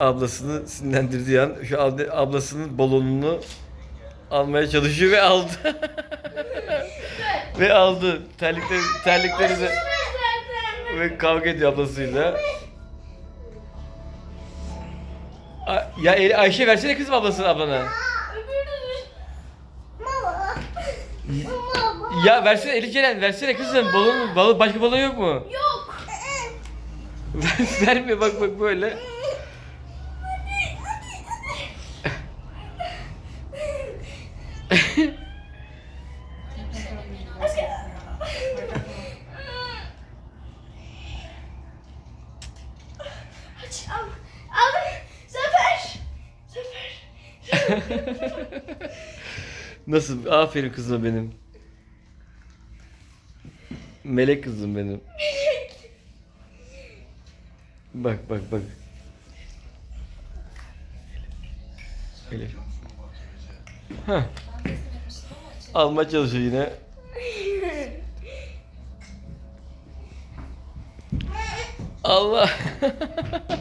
ablasını sinirlendirdiği an şu abla- ablasının balonunu almaya çalışıyor ve aldı. ve aldı. Terlikleri, terlikleri de ve kavga ediyor ablasıyla. A- ya El- Ayşe versene kızım ablasını ablana. Ya versene Elif Ceren versene kızım balon balon başka balon yok mu? Yok. Vermiyor bak bak böyle. Al. Al. Zafer. Zafer. Nasıl? Aferin kızım benim. Melek kızım benim. Bak bak bak. Elif. Heh. Alma çalışıyor yine. Allah.